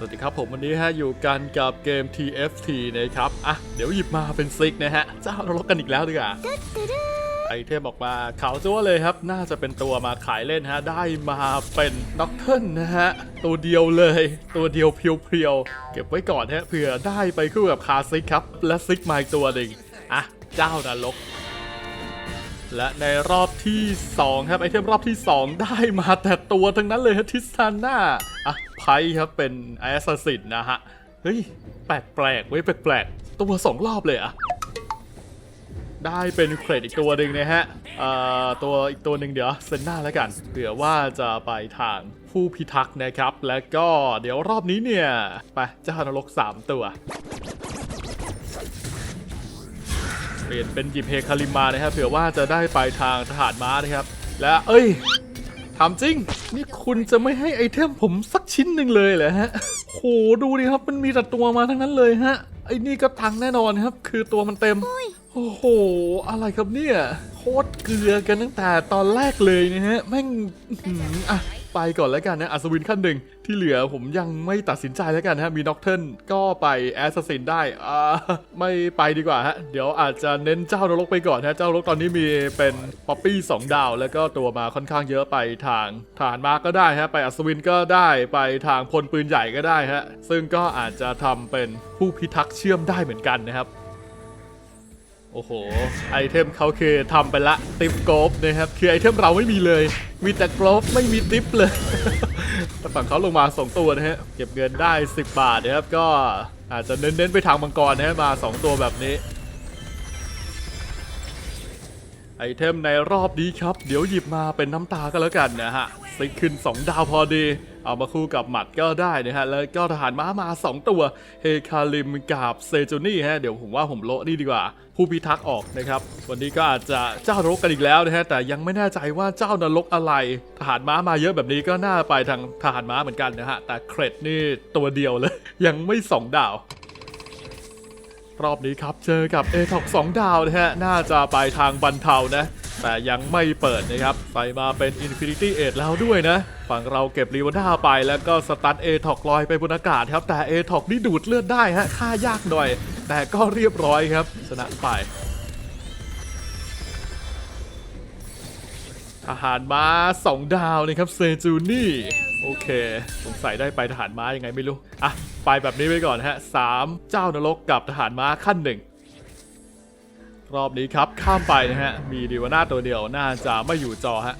สวัสดีครับผมวันนี้ฮะอยู่กันกับเกม TFT นะครับอะเดี๋ยวหยิบมาเป็นซิกนะฮะเจ้านรกกันอีกแล้วดีกว่าไอเทมออกมาขาวจั่วเลยครับ น่าจะเป็นตัวมาขายเล่นฮะ ได้มาเป็นน็อกเทิลนะฮะ ตัวเดียวเลย ตัวเดียวเพียวๆ เก็บไว้ก่อนฮะเผื่อได้ไปคู่กับคาซิกครับ และซิกมาอีกตัวหนึ่งอะ เจ้านรก และในรอบที่ 2 ครับไอเทมรอบที่ 2 ได้มาแต่ตัวทั้งนั้นเลยฮะทิสตาน่าอะไพ่ครับเป็นแอสซัสนะฮะ เฮ้ย แปลกแปลกเว้ยแปลกๆตัวสองรอบเลยอะได้เป็นเครดอีกตัวหนึ่งนะฮะเอ่อตัวอีกตัวหนึ่งเดี๋ยวเซนหน้าแล้วกันเผื่อว่าจะไปทางผู้พิทักษ์นะครับ แล้วก็เดี๋ยวรอบนี้เนี่ย ไปเจ้านรก 3 ตัว เปลี่ยนเป็นหยิบเฮคาริมานะครับเผื่อว่าจะได้ไปทางทหารม้านะครับ และเอ้ยถามจริง นี่คุณจะไม่ให้ไอเทมผมสักชิ้นหนึ่งเลยเหรอฮะโหดูดิครับมันมีแต่ตัวมาทั้งนั้นเลยฮะไอ้นี่ก็ตังค์แน่นอนครับ คือตัวมันเต็ม โอ้โห อะไรครับเนี่ย โคตรเกลือกันตั้งแต่ตอนแรกเลยนะฮะแม่งอื้อหืออะ ไปก่อนแล้วกันนะอัศวินขั้นหนึ่งที่เหลือผมยังไม่ตัดสินใจแล้วกันฮะมีน็อกเทิลก็ไปแอสซัสซินได้อ่าไม่ไปดีกว่าฮะเดี๋ยวอาจจะเน้นเจ้านรกไปก่อนฮะเจ้านรกตอนนี้มีเป็นป๊อปปี้2ดาว แล้วก็ตัวมาค่อนข้างเยอะไปทางฐานมาก็ได้ฮะไปอัศวินก็ได้ไปทางพลปืนใหญ่ก็ได้ฮะซึ่งก็อาจจะทำเป็นผู้พิทักษ์เชื่อมได้เหมือนกันนะครับ อ้โห ไอเทมเขาคือทำไปละติปโกฟนะครับ คือไอเทมเราไม่มีเลย มีแต่โกฟไม่มีติปเลยแต่ฝั่งเขาลงมา 2 ตัวนะฮะ เก็บเงินได้ 10 บาทนะครับ ก็อาจจะเน้นๆไปทางมังกรนะฮะมา 2 ตัวแบบนี้ ไอเทมในรอบนี้ครับ เดี๋ยวหยิบมาเป็นน้ำตาก็แล้วกันนะฮะซิกขึ้น 2 ดาวพอดี เอามาคู่กับหมัดก็ได้นะฮะ แล้วก็ทหารม้ามา 2 ตัวเฮคาริมกับเซจูนี่ฮะ เดี๋ยวผมว่าผมโละนี่ดีกว่า ผู้พิทักษ์ออกนะครับ วันนี้ก็อาจจะเจ้านรกกันอีกแล้วนะฮะ แต่ยังไม่แน่ใจว่าเจ้านรกอะไร ทหารม้ามาเยอะแบบนี้ก็น่าไปทางทหารม้าเหมือนกันนะฮะ แต่เครดนี่ตัวเดียวเลย ยังไม่สองดาวรอบนี้ครับเจอกับ a t o 2ดาวนะฮะ น่าจะไปทางบันเทานะ แต่ยังไม่เปิดนะครับ ใส่มาเป็น Infinity 8แล้วด้วยนะ ฝั่งเราเก็บรีว a นด้าไปแล้วก็สตัน a t o ลอยไปบนอากาศครับ แต่ a t o นี่ดูดเลือดได้ฮะค่ายากหน่อย แต่ก็เรียบร้อยครับชนะไปทหารม้า 2 ดาวนะครับเซจูนี่โอเคสงสัยได้ไปทหารม้ายังไงไม่รู้ อะ ไปแบบนี้ไปก่อนฮะสามเจ้านรกกับทหารม้าขั้นหนึ่ง รอบนี้ครับข้ามไปนะฮะ มีดีวาน่าตัวเดียวน่าจะไม่อยู่จอฮะ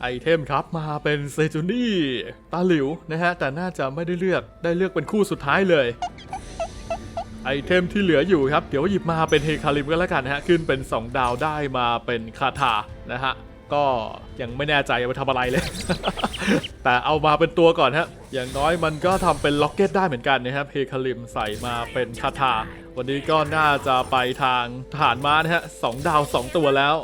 ไอเทมครับมาเป็นเซจูนี่ตาหลิวนะฮะ แต่น่าจะไม่ได้เลือกได้เลือกเป็นคู่สุดท้ายเลย ไอเทมที่เหลืออยู่ครับ เดี๋ยวหยิบมาเป็นเฮคาริมก็แล้วกันนะฮะ ขึ้นเป็น 2 ดาวได้มาเป็นคาถานะฮะ ก็ยังไม่แน่ใจว่าทำอะไรเลย แต่เอามาเป็นตัวก่อนฮะ อย่างน้อยมันก็ทำเป็นล็อกเก็ตได้เหมือนกันนะครับเฮคาริมใส่มาเป็นคาถาวันนี้ก็น่าจะไปทางฐานม้านะฮะสองดาว 2 ตัวแล้ว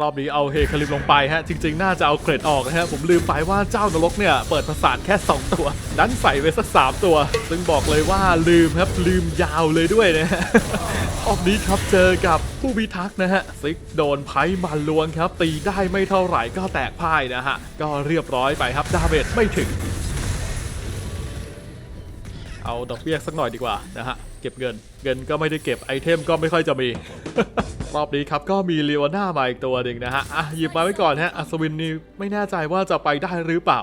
รอบนี้เอาเฮคาริมลงไปฮะ จริง ๆ น่าจะเอาเกรดออกนะฮะ ผมลืมไปว่าเจ้านรกเนี่ย เปิดประสานแค่ 2 ตัว ดันใส่ไปสักสามตัว ซึ่งบอกเลยว่าลืมครับ ลืมยาวเลยด้วยนะฮะรอบนี้ครับเจอกับผู้พิทักษ์นะฮะ ซิกโดนไพ่มาลวงครับ ตีได้ไม่เท่าไหร่ก็แตกพ่ายนะฮะ ก็เรียบร้อยไปครับดาเมจไม่ถึง เอาดอกเบี้ยสักหน่อยดีกว่านะฮะเก็บเงิน เงินก็ไม่ได้เก็บไอเทมก็ไม่ค่อยจะมี รอบนี้ครับก็มีเลวาน่ามาอีกตัวหนึ่งนะฮะอะหยิบมาไว้ก่อนฮะอัศวินนี่ไม่แน่ใจว่าจะไปได้หรือเปล่า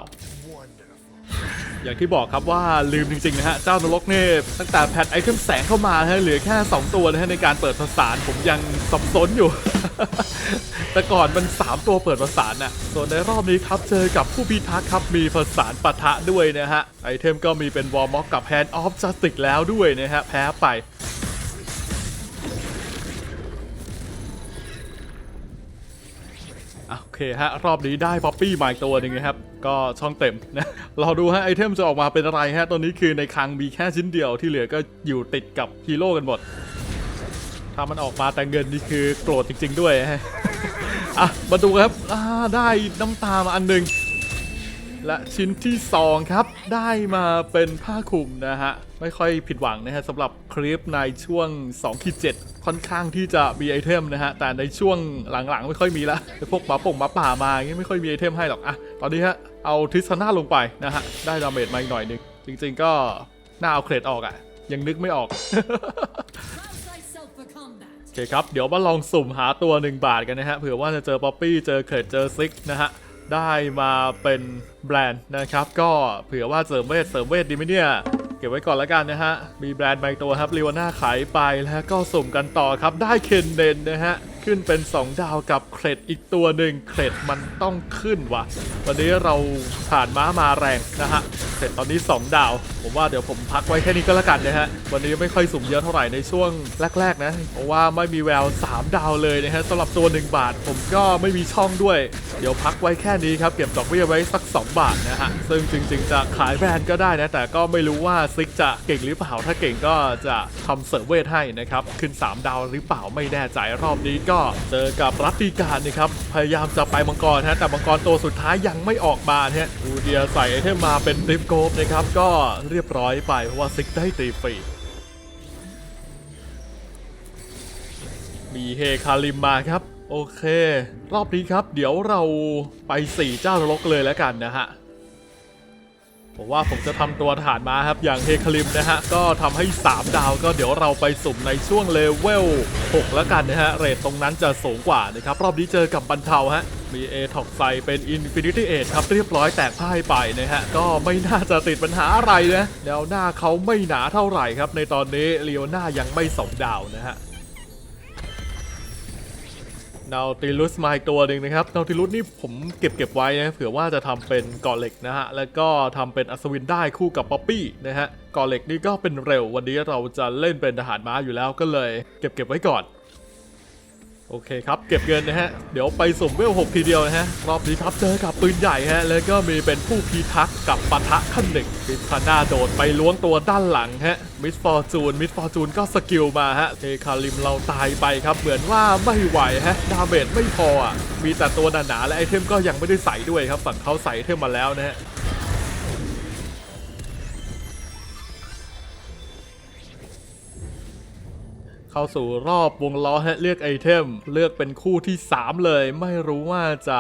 อย่างที่บอกครับว่าลืมจริงๆนะฮะเจ้านรกเนี่ยตั้งแต่แพทไอเทมแสงเข้ามาฮะเหลือแค่ 2 ตัวนะฮะในการเปิดประสานผมยังสับสนอยู่ แต่ก่อนมัน 3 ตัวเปิดประสานน่ะส่วนในรอบนี้ครับเจอกับผู้พิทักษ์ครับมีประสานปะทะด้วยนะฮะไอเทมก็มีเป็นวอร์ม็อกกับแฮนด์ออฟจัสติกแล้วด้วยนะฮะแพ้ไป เคฮะ รอบนี้ได้ป๊อปปี้มาอีกตัวหนึ่งนะครับ ก็ช่องเต็มนะเราดูฮะไอเทมจะออกมาเป็นอะไรฮะตอนนี้คือในคลังมีแค่ชิ้นเดียวที่เหลือก็อยู่ติดกับฮีโร่กันหมด ถ้ามันออกมาแต่เงินนี่คือโกรธจริง ๆ ด้วยฮะอะมาดูครับได้น้ำตามาอันหนึ่ง และชิ้นที่ 2 ครับ ได้มาเป็นผ้าคลุมนะฮะ ไม่ค่อยผิดหวังนะฮะสำหรับคลิปในช่วง2ขีด7ค่อนข้างที่จะมีไอเทมนะฮะ แต่ในช่วงหลังๆ ไม่ค่อยมีละพวกหมาป่งหมาป่ามาอย่างงี้ไม่ค่อยมีไอเทมให้หรอกอะตอนนี้ฮะเอาทิสนาลงไปนะฮะ ได้ดาเมจมาอีกหน่อยนึงจริง ๆ ก็น่าเอาเครดออกอะยังนึกไม่ออกโอเคครับ เดี๋ยวมาลองสุ่มหาตัว 1 บาทกันนะฮะ เผื่อว่าจะเจอป๊อปปี้ เจอเครดเจอซิกนะฮะ ได้มาเป็นแบรนด์นะครับ ก็เผื่อว่าเสริมเวทเสริมเวทดีไหมเนี่ย เก็บไว้ก่อนแล้วกันนะฮะ มีแบรนด์ใบตัวครับลีวาน่าขายไปแล้วก็สุ่มกันต่อครับได้เคนเดนนะฮะขึ้นเป็น 2 ดาวกับเครดอีกตัวหนึ่งเครดมันต้องขึ้นวะวันนี้เราผ่านม้ามาแรงนะฮะเสร็จตอนนี้ 2 ดาว ผมว่าเดี๋ยวผมพักไว้แค่นี้ก็แล้วกันนะฮะวันนี้ไม่ค่อยสุ่มเยอะเท่าไหร่ในช่วงแรกๆนะเพราะว่าไม่มีแวว 3 ดาวเลยนะฮะสำหรับตัว 1 บาท ผมก็ไม่มีช่องด้วย เดี๋ยวพักไว้แค่นี้ครับเก็บดอกเบี้ยไว้สัก 2 บาทนะฮะซึ่งจริง ๆ จะขายแบรนด์ก็ได้นะแต่ก็ไม่รู้ว่าซิกจะเก่งหรือเปล่าถ้าเก่งก็จะทำเสริมเวทให้นะครับขึ้น 3 ดาวหรือเปล่าไม่แน่ใจรอบนี้ก็เจอกับรัตติการนะครับ พยายามจะไปมังกรฮะแต่มังกรตัวสุดท้ายยังไม่ออกมานะฮะอูเดียใส่ไอเทมมาเป็นริฟโกฟนะครับ ก็เรียบร้อยไปเพราะว่าซิกได้ตีฟรีมีเฮคาริมมาครับ โอเค รอบนี้ครับ เดี๋ยวเราไปสี่เจ้านรกเลยแล้วกันนะฮะ ผมว่าผมจะทำตัวฐานมาครับอย่างเฮคาริมนะฮะ ก็ทำให้ 3 ดาวก็เดี๋ยวเราไปสุ่มในช่วงเลเวล 6 แล้วกันนะฮะ เรทตรงนั้นจะสูงกว่านะครับ รอบนี้เจอกับบรรเทาฮะ มีเอท็อกไซเป็น Infinity a ครับ เรียบร้อยแตกพ่ายไปนะฮะ ก็ไม่น่าจะติดปัญหาอะไรนะแนวหน้าเขาไม่หนาเท่าไหร่ครับ ในตอนนี้เลโอน่ายังไม่สองดาวนะฮะ นาติลุสมาอีกตัวหนึ่งนะครับนาติลุสนี่ผมเก็บเก็บไว้นะเผื่อว่าจะทำเป็นกาะเหล็กนะฮะแล้วก็ทำเป็นอัศวินได้คู่กับป๊อปปี้นะฮะกาะเหล็กนี่ก็เป็นเร็ววันนี้เราจะเล่นเป็นทหารม้าอยู่แล้วก็เลย เก็บเก็บไว้ก่อน โอเคครับ เก็บเงินนะฮะ เดี๋ยวไปสุ่มเวล6ทีเดียวนะฮะ รอบนี้ครับเจอกับปืนใหญ่ฮะ แล้วก็มีเป็นผู้พิทักษ์กับปะทะขั้นหนึ่งมิสคาน่าโดดไปล้วงตัวด้านหลังฮะ มิสฟอร์จูน มิสฟอร์จูนก็สกิลมาฮะเทคาริมเราตายไปครับ เหมือนว่าไม่ไหวฮะ ดาเมจไม่พออะ มีแต่ตัวหนาๆและไอเทมก็ยังไม่ได้ใส่ด้วยครับ ฝั่งเขาใส่ไอเทมมาแล้วนะฮะ เข้าสู่รอบวงล้อฮะเลือกไอเทม เลือกเป็นคู่ที่ 3 เลย ไม่รู้ว่าจะ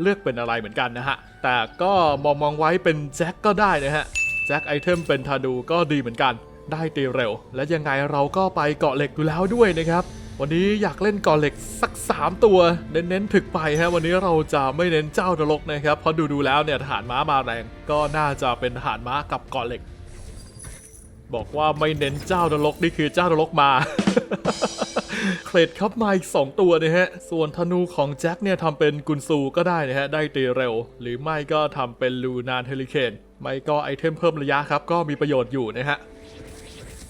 เลือกเป็นอะไรเหมือนกันนะฮะ แต่ก็มองมองไว้เป็นแจ็คก็ได้นะฮะ แจ็คไอเทมเป็นธาดูก็ดีเหมือนกัน ได้ตีเร็ว และยังไงเราก็ไปเกาะเหล็กอยู่แล้วด้วยนะครับวันนี้อยากเล่นเกาะเหล็กสัก 3 ตัวเน้นๆถึกไปฮะวันนี้เราจะไม่เน้นเจ้านรกนะครับเพราะดูๆแล้วเนี่ยทหารม้ามาแรง ก็น่าจะเป็นทหารม้ากับเกาะเหล็ก บอกว่าไม่เน้นเจ้านรกนี่คือเจ้านรกมา เครดครับมาอีก2ตัวนะฮะ ส่วนธนูของแจ็คเนี่ยทำเป็นกุนซูก็ได้นะฮะ ได้ตีเร็ว หรือไม่ก็ทำเป็นลูนานเฮลิเคน ไม่ก็ไอเทมเพิ่มระยะครับ ก็มีประโยชน์อยู่นะฮะ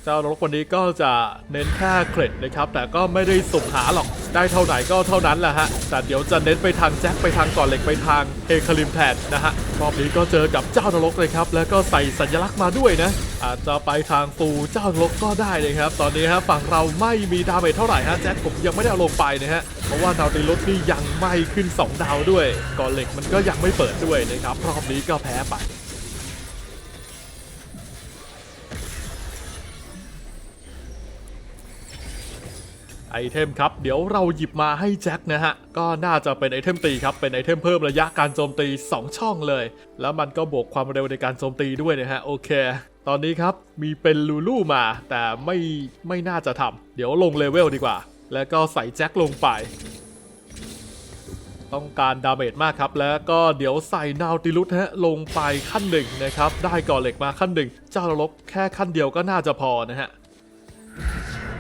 เจ้านรกวันนี้ก็จะเน้นแค่เครดนะครับ แต่ก็ไม่ได้สุ่มหาหรอกได้เท่าไหร่ก็เท่านั้นแหละฮะ แต่เดี๋ยวจะเน้นไปทางแจ็คไปทางก่อนเหล็กไปทางเอคาลิมแทนนะฮะรอบนี้ก็เจอกับเจ้านรกเลยครับ แล้วก็ใส่สัญลักษณ์มาด้วยนะ อาจจะไปทางฟูเจ้านรกก็ได้เลยครับ ตอนนี้ฮะฝั่งเราไม่มีดาเมจเท่าไหร่ฮะแจ็คผมยังไม่ได้เอาลงไปนะฮะเพราะว่าดาวตีรถนี่ยังไม่ขึ้น 2 ดาวด้วยก่อนเหล็กมันก็ยังไม่เปิดด้วยนะครับรอบนี้ก็แพ้ไป ไอเทมครับ เดี๋ยวเราหยิบมาให้แจ็คนะฮะ ก็น่าจะเป็นไอเทมตีครับ เป็นไอเทมเพิ่มระยะการโจมตี 2 ช่องเลย แล้วมันก็บวกความเร็วในการโจมตีด้วยนะฮะ โอเค ตอนนี้ครับมีเป็นลูลูมา แต่ไม่ไม่น่าจะทำเดี๋ยวลงเลเวลดีกว่า แล้วก็ใส่แจ็คลงไป ต้องการดาเมจมากครับ แล้วก็เดี๋ยวใส่นาวติลุสฮะลงไปขั้นหนึ่งนะครับ ได้ก่อเหล็กมาขั้นหนึ่งเจ้าลกแค่ขั้นเดียวก็น่าจะพอนะฮะ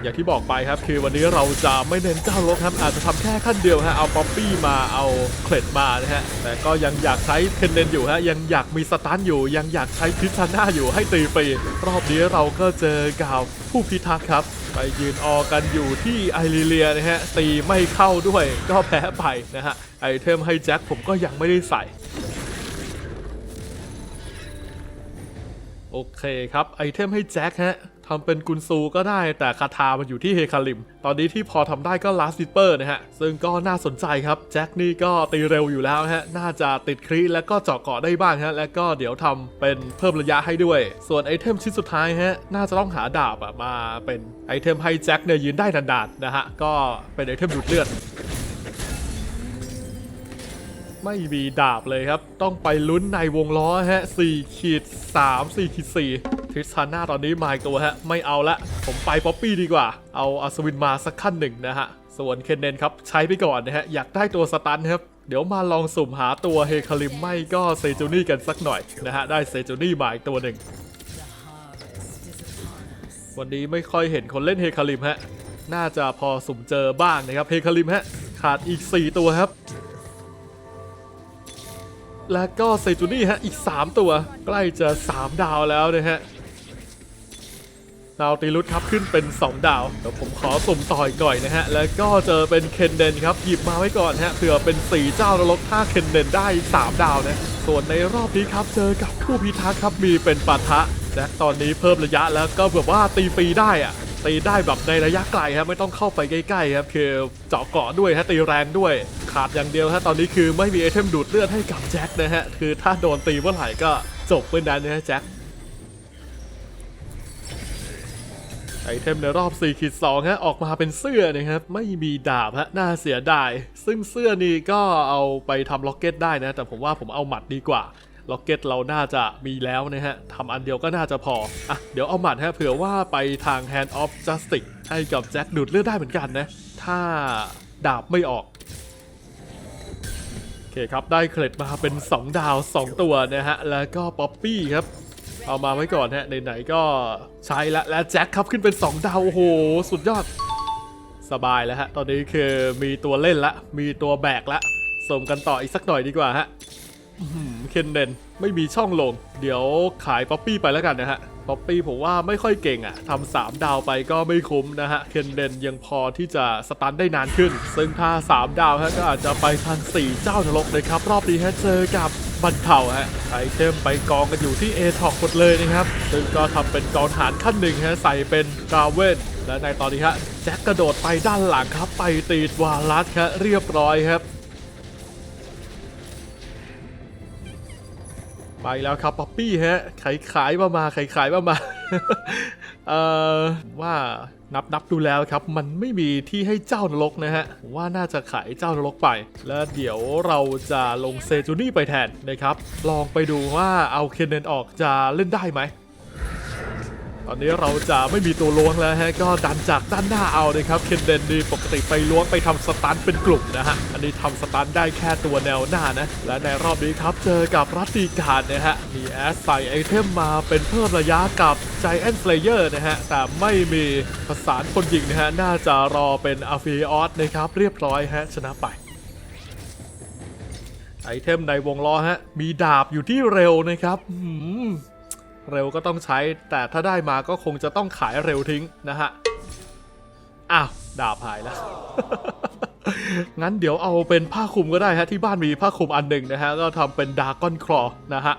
อย่างที่บอกไปครับ คือวันนี้เราจะไม่เน้นเจ้าลกครับ อาจจะทำแค่ขั้นเดียวฮะเอาป๊อปปี้มาเอาเคล็ดมานะฮะแต่ก็ยังอยากใช้เทนเดนอยู่ฮะยังอยากมีสตันอยู่ ยังอยากใช้พิชาน่าอยู่ให้ตีฟรีรอบนี้เราก็เจอกับผู้พิทักษ์ครับไปยืนออกันอยู่ที่ไอริเลียนะฮะตีไม่เข้าด้วยก็แพ้ไปนะฮะไอเทมให้แจ็คผมก็ยังไม่ได้ใส่โอเคครับไอเทมให้แจ็คฮะ ทำเป็นกุนซูก็ได้แต่คาทามันอยู่ที่เฮคาริม ตอนนี้ที่พอทำได้ก็ลาส s ิปเปอร์นะฮะ ซึ่งก็น่าสนใจครับ แจ็คนี่ก็ตีเร็วอยู่แล้วฮะ น่าจะติดครีแล้วก็เจาะเกาะได้บ้างฮะ แล้วก็เดี๋ยวทำเป็นเพิ่มระยะให้ด้วย ส่วนไอเทมชิ้นสุดท้ายฮะ น่าจะต้องหาดาบอะมาเป็นไอเทมให้แจ็คเนี่ยยืนได้นานๆนะฮะ ก็เป็นไอเทมดูดเลือดไม่มีดาบเลยครับ ต้องไปลุ้นในวงล้อฮะ4ขีด3 4ขีด4 ทริสทาน่าตอนนี้มาอีกตัวฮะไม่เอาละ ผมไปป๊อปปี้ดีกว่า เอาอัศวินมาสักขั้นหนึ่งนะฮะ ส่วนเคนเนนครับ ใช้ไปก่อนนะฮะ อยากได้ตัวสตันครับ เดี๋ยวมาลองสุ่มหาตัวเฮคาริมไม่ก็เซจูนี่กันสักหน่อยนะฮะ ได้เซจูนี่มาอีกตัวหนึ่ง วันนี้ไม่ค่อยเห็นคนเล่นเฮคาริมฮะ น่าจะพอสุ่มเจอบ้างนะครับ เฮคาริมฮะ ขาดอีก 4 ตัวครับแล้วก็เซจูนี่ฮะ อีก 3 ตัว ใกล้จะ 3 ดาวแล้วนะฮะ ดาวตีรุดครับขึ้นเป็น 2 ดาวเดี๋ยวผมขอสุ่มต่ออีกหน่อยนะฮะ แล้วก็เจอเป็นเคนเดนครับหยิบมาไว้ก่อนฮะเผื่อเป็น4เจ้านรกถ้าเคนเดนได้ 3 ดาวนะ ส่วนในรอบนี้ครับเจอกับผู้พิทักษ์ครับมีเป็นปะทะแจ็คตอนนี้เพิ่มระยะแล้วก็แบบว่าตีฟรีได้อะตีได้แบบในระยะไกลครับไม่ต้องเข้าไปใกล้ๆครับคือเจาะเกาะด้วยฮะตีแรงด้วย ขาดอย่างเดียวฮะตอนนี้คือไม่มีไอเทมดูดเลือดให้กับแจ็คนะฮะคือถ้าโดนตีเมื่อไหร่ก็จบเมื่อนั้นนะฮะแจ็ค ไอเทมในรอบ4ขีด2ฮะออกมาเป็นเสื้อนะครับ ไม่มีดาบฮะน่าเสียดาย ซึ่งเสื้อนี้ก็เอาไปทำล็อกเก็ตได้นะ แต่ผมว่าผมเอาหมัดดีกว่าล็อกเก็ตเราน่าจะมีแล้วนะฮะทำอันเดียวก็น่าจะพอ อะ เดี๋ยวเอาหมัดฮะเผื่อว่าไปทาง Hand of Justice ให้กับแจ็คดูดเลือดได้เหมือนกันนะ ถ้าดาบไม่ออก โอเคครับ ได้เคล็ดมาเป็น 2 ดาว 2 ตัวนะฮะ แล้วก็ป๊อปปี้ครับ เอามาไว้ก่อนฮะไหนๆก็ใช้ละและแจ็คครับขึ้นเป็น 2 ดาว โอ้โห สุดยอด สบายแล้วฮะ ตอนนี้คือมีตัวเล่นละ มีตัวแบกละส่งกันต่ออีกสักหน่อยดีกว่าฮะเคนเดนไม่มีช่องลง เดี๋ยวขายป๊อปปี้ไปแล้วกันนะฮะป๊อปปี้ผมว่าไม่ค่อยเก่งอะ่ะทำสามดาวไปก็ไม่คุ้มนะฮะ เคนเดนยังพอที่จะสตันได้นานขึ้น ซึ่งถ้า 3 ดาวฮะก็อาจจะไปทาง4เจ้านรกเลยครับ รอบนี้ฮะเจอกับ บันเทาฮะไอเทมไปกองกันอยู่ที่เอทอกหมดเลยนะครับซึ่งก็ทำเป็นกองฐานขั้นหนึ่งฮะใส่เป็นกาเวนและในตอนนี้ฮะแจ็คกระโดดไปด้านหลังครับ ไปตีดวาลัสครับเรียบร้อยครับไปแล้วครับป๊อปปี้ฮะขายขายมามาขายขายมามา เอ่อว่านับนับดูแล้วครับ มันไม่มีที่ให้เจ้านรกนะฮะผมว่าน่าจะขายเจ้านรกไป แล้วเดี๋ยวเราจะลงเซจูนี่ไปแทนนะครับ ลองไปดูว่าเอาเคนเนนออกจะเล่นได้ไหม ตอนนี้เราจะไม่มีตัวล้วงแล้วฮะก็ดันจากด้านหน้าเอาเลยครับเคนเดนนี่ปกติไปล้วงไปทำสตันเป็นกลุ่มนะฮะอันนี้ทำสตันได้แค่ตัวแนวหน้านะและในรอบนี้ครับเจอกับรัตติการนะฮะมีแอสใส่ไอเทมมาเป็นเพิ่มระยะกับ Giant Slayer นะฮะแต่ไม่มีประสานคนยิงนะฮะน่าจะรอเป็นอาฟิออสนะครับเรียบร้อยฮะชนะไปไอเทมในวงล้อฮะมีดาบอยู่ที่เร็วนะครับหือ เร็วก็ต้องใช้ แต่ถ้าได้มาก็คงจะต้องขายเร็วทิ้งนะฮะ อ้าวดาบหายแล้ว งั้นเดี๋ยวเอาเป็นผ้าคลุมก็ได้ฮะ ที่บ้านมีผ้าคลุมอันหนึ่งนะฮะ ก็ทำเป็นดากอนคลอนะฮะ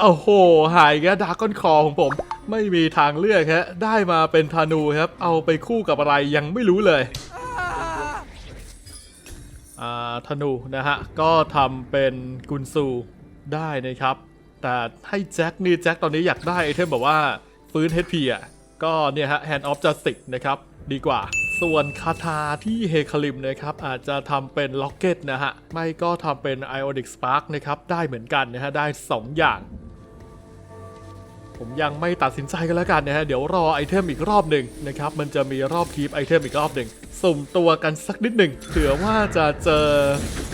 โอ้โห หายแกดากอนคลอของผม ไม่มีทางเลือกฮะ ได้มาเป็นธนูครับ เอาไปคู่กับอะไรยังไม่รู้เลยอ่าธนูนะฮะ ก็ทำเป็นกุนซูได้นะครับ แต่ให้แจ็คนี่แจ็คตอนนี้อยากได้ไอเทมแบบว่าฟื้น HP อะก็เนี่ยฮะ Hand of Justice นะครับ ดีกว่า ส่วนคาถาที่เฮคาริมนะครับ อาจจะทำเป็นล็อกเก็ตนะฮะ ไม่ก็ทำเป็น Ionic Spark นะครับ ได้เหมือนกันนะฮะ ได้ 2 อย่าง ผมยังไม่ตัดสินใจกันแล้วกันนะฮะ เดี๋ยวรอไอเทมอีกรอบหนึ่งนะครับ มันจะมีรอบคีปไอเทมอีกรอบหนึ่งสุ่มตัวกันสักนิดหนึ่งเผื่อว่าจะเจอ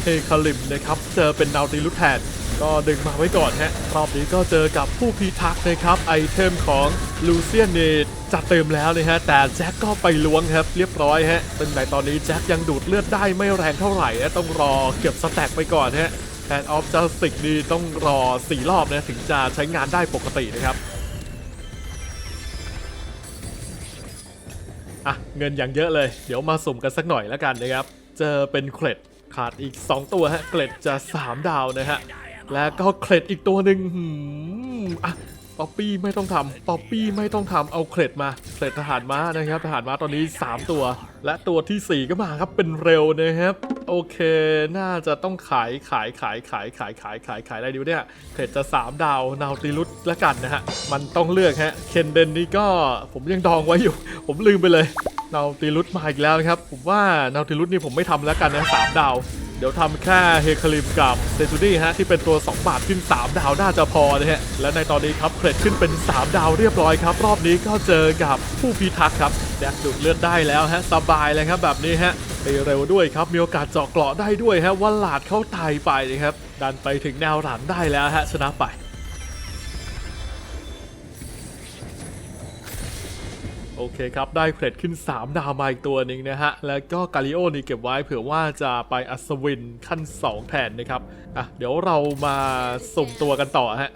เฮคาริมนะครับ เจอเป็นดาวตีลุแทน ก็ดึงมาไว้ก่อนฮะรอบนี้ก็เจอกับผู้พิทักษ์นะครับไอเทมของลูเซียนเนจัดเต็มแล้วนะฮะแต่แจ็คก็ไปล้วงครับเรียบร้อยฮะซึ่งในตอนนี้แจ็คยังดูดเลือดได้ไม่แรงเท่าไหร่นะต้องรอเก็บสแต็กไปก่อนฮะแ a นออฟจัสติกนี่ต้องรอ 4 รอบนะถึงจะใช้งานได้ปกตินะครับอะเงินอย่างเยอะเลย เดี๋ยวมาสุ่มกันสักหน่อยแล้วกันนะครับ เจอเป็นเคล็ดขาดอีก 2 ตัวฮะเกล็ดจะ 3 ดาวนะฮะ แล้วก็เคล็ดอีกตัวหนึ่งอะป๊อปปี้ไม่ต้องทำป๊อปปี้ไม่ต้องทำเอาเครดมาเครดทหารม้านะครับทหารม้าตอนนี้ 3 ตัว และตัวทีสี่ 4 ก็มาครับเป็นเร็วนะครับโอเคน่าจะต้องขายขายขายขายขายขายขายขายอะไรดีวะเนี่ยเครดจะ 3 ดาวนาติลุสละกันนะฮะ มันต้องเลือกฮะเคนเดนนี่ก็ผมยังดองไว้อยู่ ผมลืมไปเลยนาติลุสมาอีกแล้วนะครับ ผมว่านาติลุสนี่ผมไม่ทำแล้วกันนะสามดาว เดี๋ยวทำแค่เฮคลิมกับเซจูดี้ฮะที่เป็นตัว 2 บาทขึ้น 3 ดาวน่าจะพอนะฮะ และในตอนนี้ครับเครดขึ้นเป็น 3 ดาวเรียบร้อยครับ รอบนี้ก็เจอกับผู้พิทักษ์ครับแดกดูดเลือดได้แล้วฮะ สบายเลยครับแบบนี้ฮะไปเร็วด้วยครับ มีโอกาสเจาะเกราะได้ด้วยฮะว่าหลาดเข้าตายไปนะครับดันไปถึงแนวหลังได้แล้วฮะชนะไป โอเคครับ ได้เครดขึ้น 3 ดาวมาอีกตัวหนึ่งนะฮะ แล้วก็กาลิโอนี่เก็บไว้เผื่อว่าจะไปอัศวินขั้น 2 แทนนะครับ อะ เดี๋ยวเรามาสุ่มตัวกันต่อฮะ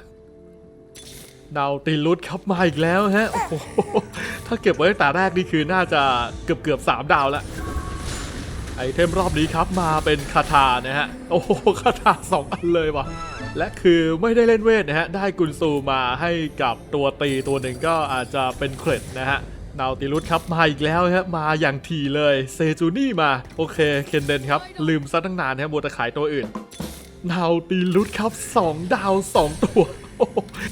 ดาวตีลุดครับมาอีกแล้วฮะ โอ้โห ถ้าเก็บไว้ตั้งแต่แรกนี่คือน่าจะเกือบเกือบ3ดาวล้วไอเทมรอบนี้ครับมาเป็นคาถานะฮะ โอ้โหคาถาสองอันเลยว่ะ และคือไม่ได้เล่นเวทนะฮะ ได้กุนซูมาให้กับตัวตีตัวหนึ่งก็อาจจะเป็นเครดนะฮะ นาวติลุสครับมาอีกแล้วฮะมาอย่างทีเลยเซจูนี่มาโอเคเคนเดนครับลืมซะตั้งนานฮะมัวแต่ขายตัวอื่นนาวตีลุสครับ 2 ดาว 2 ตัว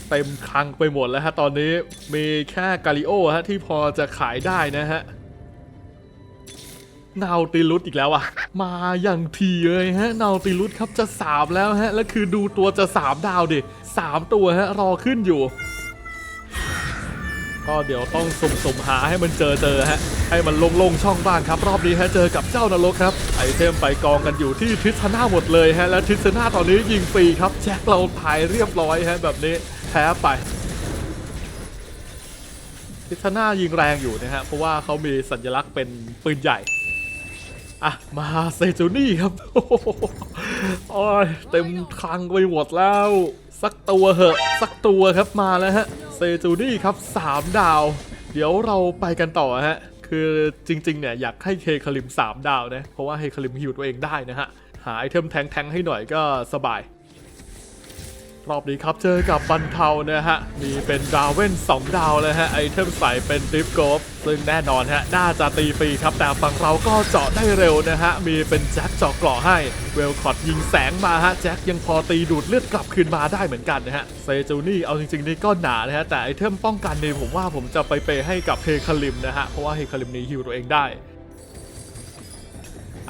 เต็มคลังไปหมดแล้วฮะตอนนี้มีแค่กาลิโอฮะที่พอจะขายได้นะฮะนาวติลุสอีกแล้วอะมาอย่างทีเลยฮะนาวติลุสครับจะ3แล้วฮะแล้วคือดูตัวจะ3ดาวดิ3ตัวฮะรอขึ้นอยู่ ก็เดี๋ยวต้องสุ่มๆหาให้มันเจอเจอฮะ ให้มันโล่งๆช่องบ้างครับ รอบนี้ฮะเจอกับเจ้านรกครับ ไอเทมไปกองกันอยู่ที่ทิศนาหมดเลยฮะ และทิศนาตอนนี้ยิงฟรีครับแจ็คเราพายเรียบร้อยฮะแบบนี้แพ้ไปทิศนายิงแรงอยู่นะฮะเพราะว่าเขามีสัญลักษณ์เป็นปืนใหญ่อะมาเซจูนี่ครับโอ้โหโอ้ยเต็มคลังไปหมดแล้ว สักตัวเหอะ สักตัวครับมาแล้วฮะเซจูนี่ครับ 3 ดาว เดี๋ยวเราไปกันต่อฮะ คือจริงๆเนี่ยอยากให้เคคลิม 3 ดาวนะ เพราะว่าเฮคลิมฮิวตัวเองได้นะฮะ หาไอเทมแทงๆให้หน่อยก็สบาย รอบนี้ครับเจอกับบันเทานะฮะ มีเป็นดาวเว่น 2 ดาวเลยฮะ ไอเทมใส่เป็นดิฟโกฟซึ่งแน่นอนฮะ น่าจะตีฟรีครับ แต่ฝั่งเราก็เจาะได้เร็วนะฮะ มีเป็นแจ็คเจาะเกราะให้ เวลคอตยิงแสงมาฮะ แจ็คยังพอตีดูดเลือดกลับคืนมาได้เหมือนกันนะฮะ เซจูนี่เอาจริงๆนี่ก็หนานะฮะ แต่ไอเทมป้องกันนี่ผมว่าผมจะไปเปให้กับเฮคาริมนะฮะ เพราะว่าเฮคาริมนี้ฮิวตัวเองได้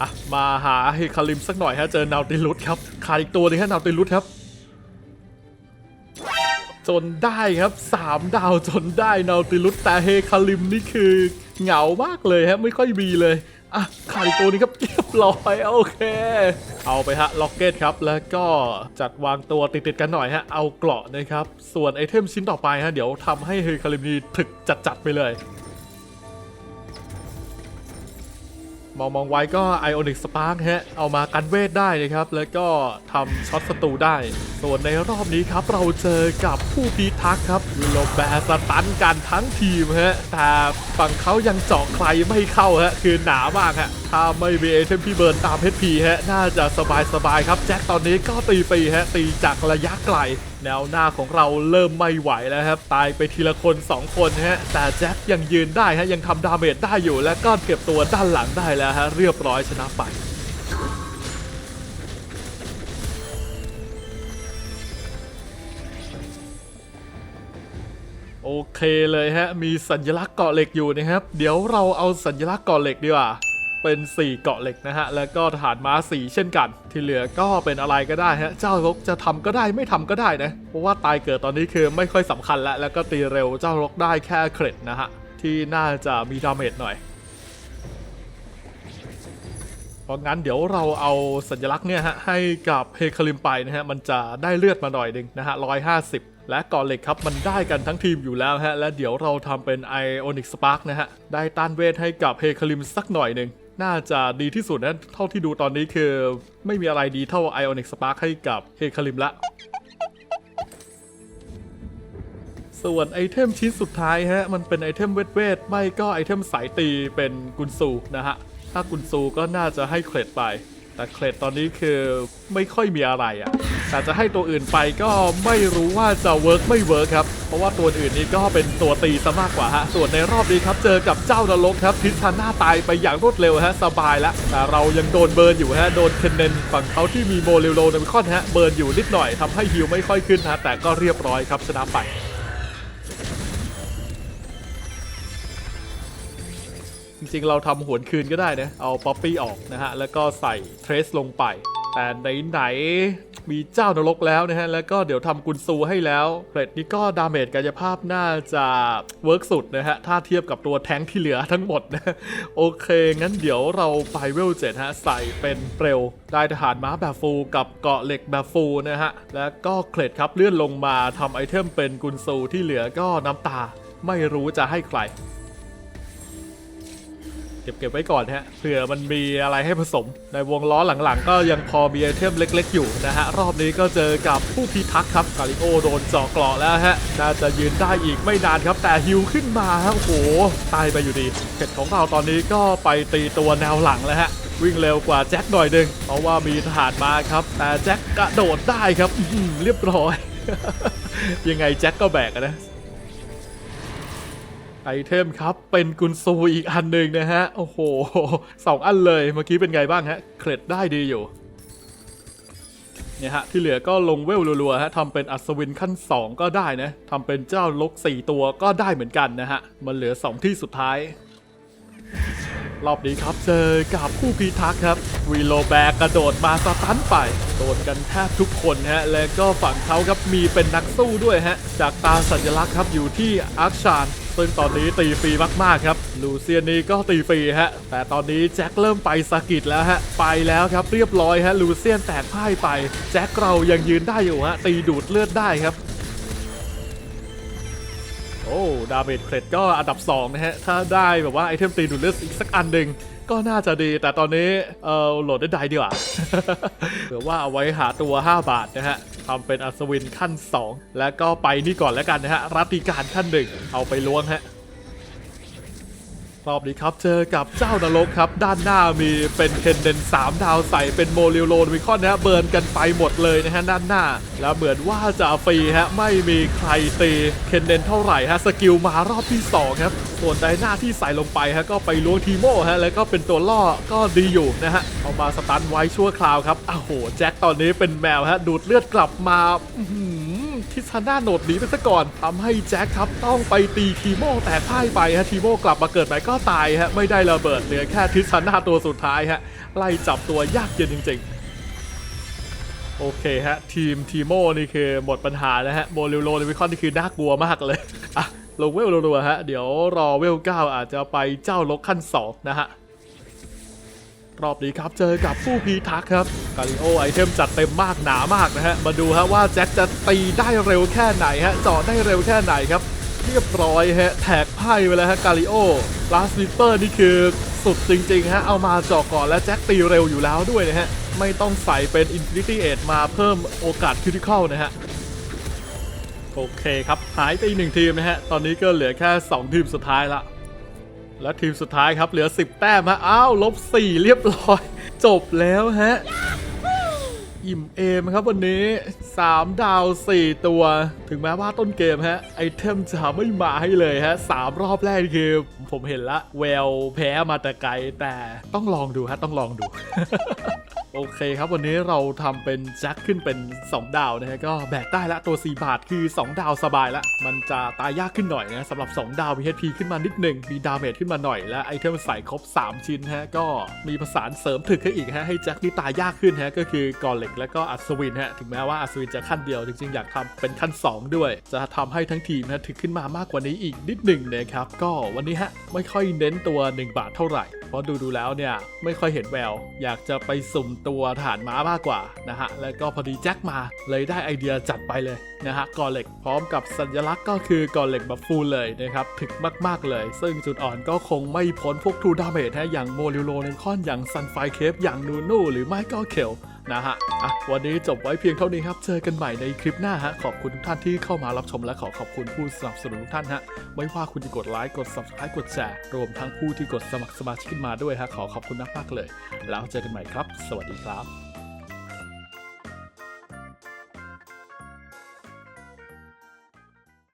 อะมาหาเฮคาริมสักหน่อยฮะ เจอนาติลุสครับขาดอีกตัวหนึงฮะนาติลุสครับ จนได้ครับ 3 ดาวจนได้นาติลุสแต่เฮคาลิมนี่คือเหงามากเลยฮะไม่ค่อยมีเลยอะขาดอีกตัวนี้ครับเรียบร้อยโอเค เอาไปฮะล็อกเก็ตครับ แล้วก็จัดวางตัวติดๆกันหน่อยฮะ เอาเกราะนะครับ ส่วนไอเทมชิ้นต่อไปฮะ เดี๋ยวทำให้เฮคาลิมนี่ถึกจัดๆไปเลย มองมองไว้ก็ Ionic Spark ฮะ เอามากันเวทได้นะครับ แล้วก็ทำช็อตศัตรูได้ ส่วนในรอบนี้ครับ เราเจอกับผู้พิทักษ์ครับโลแบสตันกันทั้งทีมฮะ แต่ฝั่งเขายังเจาะใครไม่เข้าฮะ คือหนามากฮะ ถ้าไม่มีเอเทมพี่เบิร์นตามเพชรพีฮะ น่าจะสบายสบายครับ แจ็คตอนนี้ก็ตีฟรีฮะ ตีจากระยะไกล แนวหน้าของเราเริ่มไม่ไหวแล้วครับ ตายไปทีละคน 2 คนฮะ แต่แจ็คยังยืนได้ฮะ ยังทำดาเมจได้อยู่ และก็เก็บตัวด้านหลังได้แล้วฮะ เรียบร้อยชนะไปโอเคเลยฮะ มีสัญลักษณ์เกาะเหล็กอยู่นะครับ เดี๋ยวเราเอาสัญลักษณ์เกาะเหล็กดีกว่า เป็น 4 เกาะเหล็กนะฮะ แล้วก็ฐานม้าสีเช่นกัน ที่เหลือก็เป็นอะไรก็ได้ฮะ เจ้ารกจะทำก็ได้ไม่ทำก็ได้นะ เพราะว่าตายเกิดตอนนี้คือไม่ค่อยสำคัญแล้ว แล้วก็ตีเร็วเจ้ารกได้แค่เครดนะฮะ ที่น่าจะมีดาเมจหน่อย เพราะงั้นเดี๋ยวเราเอาสัญลักษณ์เนี่ยฮะให้กับเฮคาริมไปนะฮะ มันจะได้เลือดมาหน่อยหนึ่งนะฮะร้อยห้าสิบและก่อนเหล็กครับมันได้กันทั้งทีมอยู่แล้วฮะ และเดี๋ยวเราทำเป็นไอออนิกสปาร์กนะฮะ ได้ต้านเวทให้กับเฮคาริมสักหน่อยหนึ่ง น่าจะดีที่สุดนะเท่าที่ดูตอนนี้คือไม่มีอะไรดีเท่าไอออนิกสปาร์กให้กับเฮคาริมละ ส่วนไอเทมชิ้นสุดท้ายฮะ มันเป็นไอเทมเวทเวทไม่ก็ไอเทมสายตีเป็นกุนซูนะฮะ ถ้ากุนซูก็น่าจะให้เครดไป แต่เคลดตอนนี้คือไม่ค่อยมีอะไรอะ่ะ แต่จะให้ตัวอื่นไปก็ไม่รู้ว่าจะเวิร์กไม่เวิร์กครับ เพราะว่าตัวอื่นนี้ก็เป็นตัวตีซะมากกว่าฮะ ส่วนในรอบนี้ครับเจอกับเจ้านรกครับทิชาน่าตายไปอย่างรวดเร็วฮะสบายแล้วแต่เรายังโดนเบิร์นอยู่ฮะ โดนเคนเนนฝั่งเขาที่มีโมเรลโลนคอนฮะ เบิร์นอยู่นิดหน่อยทำให้ฮิวไม่ค่อยขึ้นฮะ แต่ก็เรียบร้อยครับชนะไปจริงๆ เราทำหวนคืนก็ได้นะ เอาป๊อปปี้ออกนะฮะ แล้วก็ใส่เทรสลงไป แต่ไหนๆมีเจ้านรกแล้วนะฮะ แล้วก็เดี๋ยวทำกุนซูให้แล้วเกรดนี้ก็ดาเมจกายภาพน่าจะเวิร์กสุดนะฮะ ถ้าเทียบกับตัวแท้งที่เหลือทั้งหมดนะ โอเค งั้นเดี๋ยวเราไปเวลเจ็ดฮะ ใส่เป็นเปลวได้ทหารม้าแบบฟูกับเกาะเหล็กแบบฟูนะฮะ แล้วก็เครดครับเลื่อนลงมาทำไอเทมเป็นกุนซูที่เหลือก็น้ำตา ไม่รู้จะให้ใคร เก็บเก็บไว้ก่อนฮะเผื่อมันมีอะไรให้ผสม ในวงล้อหลังๆ ก็ยังพอมีไอเทมเล็กๆ อยู่นะฮะ รอบนี้ก็เจอกับผู้พิทักษ์ครับกาลิโอโดนเจาะเกราะแล้วฮะ น่าจะยืนได้อีกไม่นานครับ แต่ฮิวขึ้นมาฮะโอ้โห ตายไปอยู่ดีเผ็ดของเราตอนนี้ก็ไปตีตัวแนวหลังแล้วฮะวิ่งเร็วกว่าแจ็คหน่อยหนึงเพราะว่ามีทหารมาครับ แต่แจ็คกระโดดได้ครับเรียบร้อย ยังไงแจ็คก็แบกนะ อเทมครับ เป็นกุนซูอีกอันหนึ่งนะฮะ โอ้โหสองอันเลยเมื่อกี้เป็นไงบ้างฮะ เคล็ดได้ดีอยู่เนี่ยฮะที่เหลือก็ลงเวลรัวๆฮะทำเป็นอัศวินขั้น 2 ก็ได้นะทำเป็นเจ้าลก 4 ตัวก็ได้เหมือนกันนะฮะ มันเหลือ 2 ที่สุดท้าย รอบนี้ครับเจอกับผู้พิทักษ์ครับวีโลแบกกระโดดมาสตันไป โดนกันแทบทุกคนฮะ และก็ฝั่งเขาครับมีเป็นนักสู้ด้วยฮะ จากตาสัญลักษณ์ครับอยู่ที่อาร์ชาน ซึ่งตอนนี้ตีฟรีมากๆครับ ลูเซียนนี้ก็ตีฟรีฮะ แต่ตอนนี้แจ็คเริ่มไปสกิดแล้วฮะ ไปแล้วครับเรียบร้อยฮะ ลูเซียนแตกพ่ายไป แจ็คเรายังยืนได้อยู่ฮะ ตีดูดเลือดได้ครับ โอ้ ดาเมจเครดก็อันดับ 2 นะฮะ ถ้าได้แบบว่าไอเทมตีดูดเลือดอีกสักอันหนึ่งก็น่าจะดีแต่ตอนนี้เออโหลดได้ไดดีกว่าเผื่อว่าเอาไว้หาตัว 5 บาทนะฮะทำเป็นอัศวินขั้น 2 แล้วก็ไปนี่ก่อนแล้วกันนะฮะรัตติการขั้นหนึ่งเอาไปล้วงฮะ รอบนี้ครับเจอกับเจ้านรกครับ ด้านหน้ามีเป็นเคนเดน3ดาวใส่เป็นโมเรลโลนวิคอนนะฮะเบิร์นกันไปหมดเลยนะฮะด้านหน้า แล้วเหมือนว่าจะฟรีฮะไม่มีใครตีเคนเดนเท่าไหร่ฮะสกิลมารอบที่2ครับส่วนไดหน้าที่ใส่ลงไปฮะก็ไปล้วงทีโม่ฮะแล้วก็เป็นตัวล่อก็ดีอยู่นะฮะเอามาสตันไว้ชั่วคราวครับอ้าวโหแจ็คตอนนี้เป็นแมวฮะดูดเลือดกลับมาอื ทิชาน่าโหนดหนีไปซะก่อนทำให้แจ็คครับต้องไปตีทีโม่แต่พ่ายไปฮะทีโม่กลับมาเกิดใหม่ก็ตายฮะไม่ได้ระเบิดเหลือแค่ทิชาน่าตัวสุดท้ายฮะไล่จับตัวยากเย็นจริง ๆโอเคฮะ ทีมทีโม่นี่คือหมดปัญหาแล้วฮะโมลิโลในวิคอนนี่คือน่ากลัวมากเลย อะ ลงเวลรัวๆฮะ เดี๋ยวรอเวล9อาจจะไปเจ้าลกขั้น2นะฮะ รอบนี้ครับเจอกับผู้พีทักครับกาลิโอไอเทมจัดเต็มมากหนามากนะฮะมาดูฮะว่าแจ็คจะตีได้เร็วแค่ไหนฮะเจาะได้เร็วแค่ไหนครับเรียบร้อยฮะแท็กไพ่ไปแล้วฮะกาลิโอลาสวิปเปอร์นี่คือสุดจริงๆฮะเอามาเจาะก่อนและแจ็คตีเร็วอยู่แล้วด้วยนะฮะไม่ต้องใส่เป็น Infinity Edge มาเพิ่มโอกาสคริติคอลนะฮะโอเคครับหายไปอีกหนึ่งทีมนะฮะตอนนี้ก็เหลือแค่ 2 ทีมสุดท้ายละ และทีมสุดท้ายครับเหลือ 10 แต้มฮะอ้าวลบ 4 เรียบร้อย จบแล้วฮะ อิ่มเอมครับวันนี้ 3 ดาว 4 ตัว ถึงแม้ว่าต้นเกมฮะ ไอเทมจะไม่มาให้เลยฮะ 3 รอบแรกคือผมเห็นละ แววแพ้มาแต่ไกลแต่ต้องลองดูฮะ ต้องลองดู โอเคครับวันนี้เราทำเป็นแจ็คขึ้นเป็น 2 ดาวนะฮะก็แบกได้ละตัว 4 บาทคือ 2 ดาวสบายละ มันจะตายยากขึ้นหน่อยนะสำหรับ 2 ดาวมี HP ขึ้นมานิดหนึ่งมีดาเมจขึ้นมาหน่อยและไอเทมใส่ครบ 3 ชิ้นฮะก็มีประสานเสริมถึกให้อีกฮะให้แจ็คนี่ตายยากขึ้นฮะก็คือกอเหล็กและก็อัศวินฮะถึงแม้ว่าอัศวินจะขั้นเดียวจริงๆ อยากทำเป็นขั้น 2 ด้วย จะทำให้ทั้งทีมฮะถึกขึ้นมามากกว่านี้อีกนิดหนึ่งนะครับก็วันนี้ฮะไม่ค่อยเน้นตัว 1 บาทเท่าไหร่เพราะดูดูๆแล้วเนี่ยไม่ค่อยเห็นแววอยากจะไปสุ่มตัวฐานม้ามากกว่านะฮะ แล้วก็พอดีแจ็คมาเลยได้ไอเดียจัดไปเลยนะฮะกอเหล็กพร้อมกับสัญลักษณ์ก็คือกอเหล็กแบบฟูลเลยนะครับถึกมาก ๆ เลย ซึ่งจุดอ่อนก็คงไม่พ้นพวกทูดาเมจนะอย่างโมลิโลนคอนอย่างซันไฟเคฟอย่างนูนูหรือไม่ก็เคล นะฮะอะวันนี้จบไว้เพียงเท่านี้ครับ เจอกันใหม่ในคลิปหน้าฮะ ขอบคุณทุกท่านที่เข้ามารับชมและขอขอบคุณผู้สนับสนุนทุกท่านฮะ ไม่ว่าคุณจะกดไลค์กด subscribe กดแชร์รวมทั้งผู้ที่กดสมัครสมาชิกมาด้วยฮะ ขอขอบคุณมากๆเลย แล้วเจอกันใหม่ครับ สวัสดีครับ